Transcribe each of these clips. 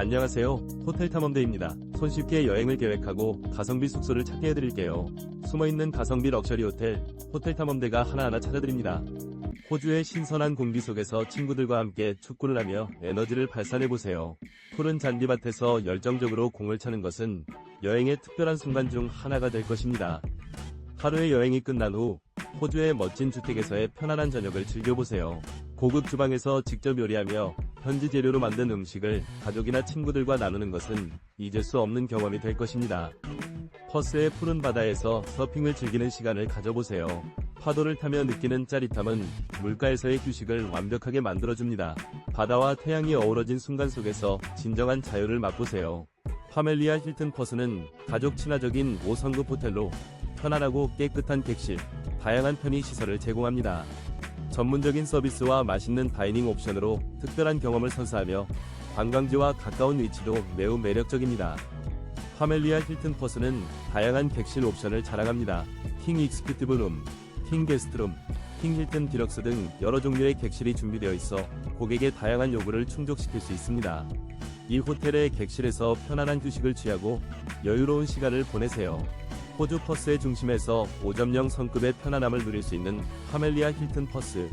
안녕하세요. 호텔 탐험대입니다. 손쉽게 여행을 계획하고 가성비 숙소를 찾게 해드릴게요. 숨어있는 가성비 럭셔리 호텔, 호텔 탐험대가 하나하나 찾아드립니다. 호주의 신선한 공기 속에서 친구들과 함께 축구를 하며 에너지를 발산해보세요. 푸른 잔디밭에서 열정적으로 공을 차는 것은 여행의 특별한 순간 중 하나가 될 것입니다. 하루의 여행이 끝난 후 호주의 멋진 주택에서의 편안한 저녁을 즐겨보세요. 고급 주방에서 직접 요리하며 현지 재료로 만든 음식을 가족이나 친구들과 나누는 것은 잊을 수 없는 경험이 될 것입니다. 퍼스의 푸른 바다에서 서핑을 즐기는 시간을 가져보세요. 파도를 타며 느끼는 짜릿함은 물가에서의 휴식을 완벽하게 만들어줍니다. 바다와 태양이 어우러진 순간 속에서 진정한 자유를 맛보세요. 파멜리아 힐튼 퍼스는 가족 친화적인 5성급 호텔로 편안하고 깨끗한 객실, 다양한 편의 시설을 제공합니다. 전문적인 서비스와 맛있는 다이닝 옵션으로 특별한 경험을 선사하며 관광지와 가까운 위치도 매우 매력적입니다. 파멜리아 힐튼 퍼스는 다양한 객실 옵션을 자랑합니다. 킹 익스큐티브 룸, 킹 게스트룸, 킹 힐튼 디럭스 등 여러 종류의 객실이 준비되어 있어 고객의 다양한 요구를 충족시킬 수 있습니다. 이 호텔의 객실에서 편안한 휴식을 취하고 여유로운 시간을 보내세요. 호주 퍼스의 중심에서 5.0 성급의 편안함을 누릴 수 있는 파멜리아 힐튼 퍼스.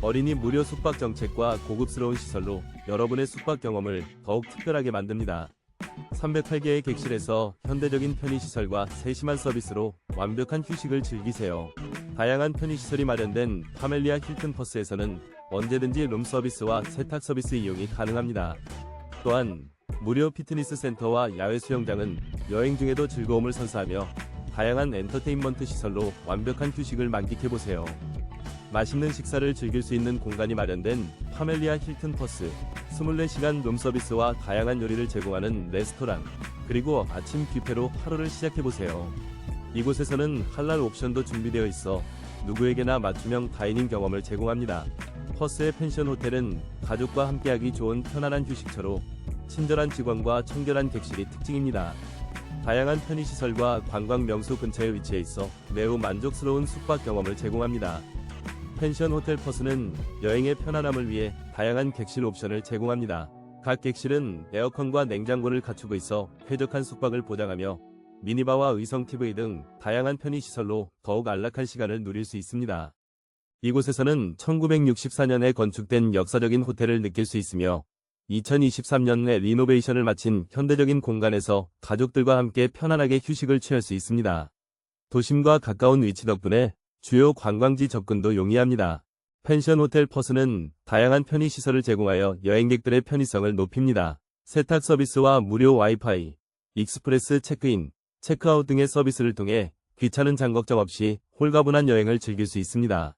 어린이 무료 숙박 정책과 고급스러운 시설로 여러분의 숙박 경험을 더욱 특별하게 만듭니다. 308개의 객실에서 현대적인 편의시설과 세심한 서비스로 완벽한 휴식을 즐기세요. 다양한 편의시설이 마련된 파멜리아 힐튼 퍼스에서는 언제든지 룸 서비스와 세탁 서비스 이용이 가능합니다. 또한 무료 피트니스 센터와 야외 수영장은 여행 중에도 즐거움을 선사하며 다양한 엔터테인먼트 시설로 완벽한 휴식을 만끽해보세요. 맛있는 식사를 즐길 수 있는 공간이 마련된 파멜리아 힐튼 퍼스, 24시간 룸 서비스와 다양한 요리를 제공하는 레스토랑, 그리고 아침 뷔페로 하루를 시작해보세요. 이곳에서는 할랄 옵션도 준비되어 있어 누구에게나 맞춤형 다이닝 경험을 제공합니다. 퍼스의 펜션 호텔은 가족과 함께하기 좋은 편안한 휴식처로 친절한 직원과 청결한 객실이 특징입니다. 다양한 편의시설과 관광 명소 근처에 위치해 있어 매우 만족스러운 숙박 경험을 제공합니다. 펜션 호텔 퍼스는 여행의 편안함을 위해 다양한 객실 옵션을 제공합니다. 각 객실은 에어컨과 냉장고를 갖추고 있어 쾌적한 숙박을 보장하며 미니바와 의성 TV 등 다양한 편의시설로 더욱 안락한 시간을 누릴 수 있습니다. 이곳에서는 1964년에 건축된 역사적인 호텔을 느낄 수 있으며 2023년에 리노베이션을 마친 현대적인 공간에서 가족들과 함께 편안하게 휴식을 취할 수 있습니다. 도심과 가까운 위치 덕분에 주요 관광지 접근도 용이합니다. 펜션 호텔 퍼스는 다양한 편의시설을 제공하여 여행객들의 편의성을 높입니다. 세탁 서비스와 무료 와이파이, 익스프레스 체크인, 체크아웃 등의 서비스를 통해 귀찮은 장걱정 없이 홀가분한 여행을 즐길 수 있습니다.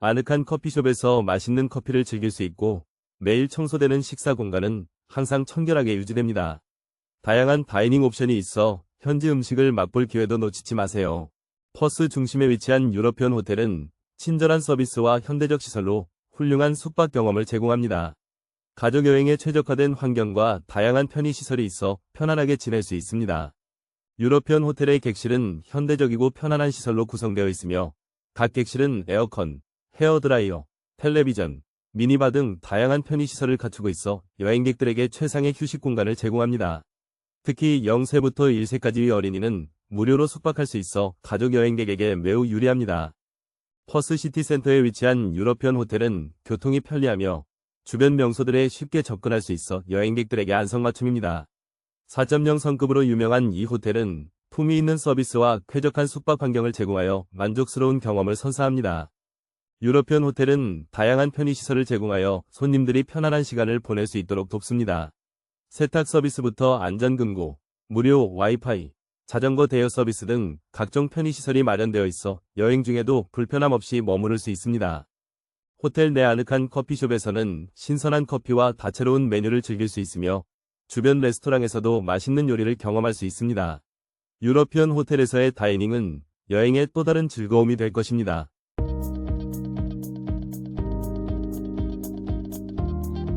아늑한 커피숍에서 맛있는 커피를 즐길 수 있고 매일 청소되는 식사 공간은 항상 청결하게 유지됩니다. 다양한 다이닝 옵션이 있어 현지 음식을 맛볼 기회도 놓치지 마세요. 퍼스 중심에 위치한 유러피언 호텔은 친절한 서비스와 현대적 시설로 훌륭한 숙박 경험을 제공합니다. 가족 여행에 최적화된 환경과 다양한 편의 시설이 있어 편안하게 지낼 수 있습니다. 유러피언 호텔의 객실은 현대적이고 편안한 시설로 구성되어 있으며 각 객실은 에어컨, 헤어드라이어, 텔레비전, 미니바 등 다양한 편의시설을 갖추고 있어 여행객들에게 최상의 휴식 공간을 제공합니다. 특히 0세부터 1세까지의 어린이는 무료로 숙박할 수 있어 가족 여행객에게 매우 유리합니다. 퍼스 시티 센터에 위치한 유러피언 호텔은 교통이 편리하며 주변 명소들에 쉽게 접근할 수 있어 여행객들에게 안성맞춤입니다. 4.0 성급으로 유명한 이 호텔은 품위 있는 서비스와 쾌적한 숙박 환경을 제공하여 만족스러운 경험을 선사합니다. 유러피언 호텔은 다양한 편의시설을 제공하여 손님들이 편안한 시간을 보낼 수 있도록 돕습니다. 세탁 서비스부터 안전금고, 무료 와이파이, 자전거 대여 서비스 등 각종 편의시설이 마련되어 있어 여행 중에도 불편함 없이 머무를 수 있습니다. 호텔 내 아늑한 커피숍에서는 신선한 커피와 다채로운 메뉴를 즐길 수 있으며 주변 레스토랑에서도 맛있는 요리를 경험할 수 있습니다. 유러피언 호텔에서의 다이닝은 여행의 또 다른 즐거움이 될 것입니다.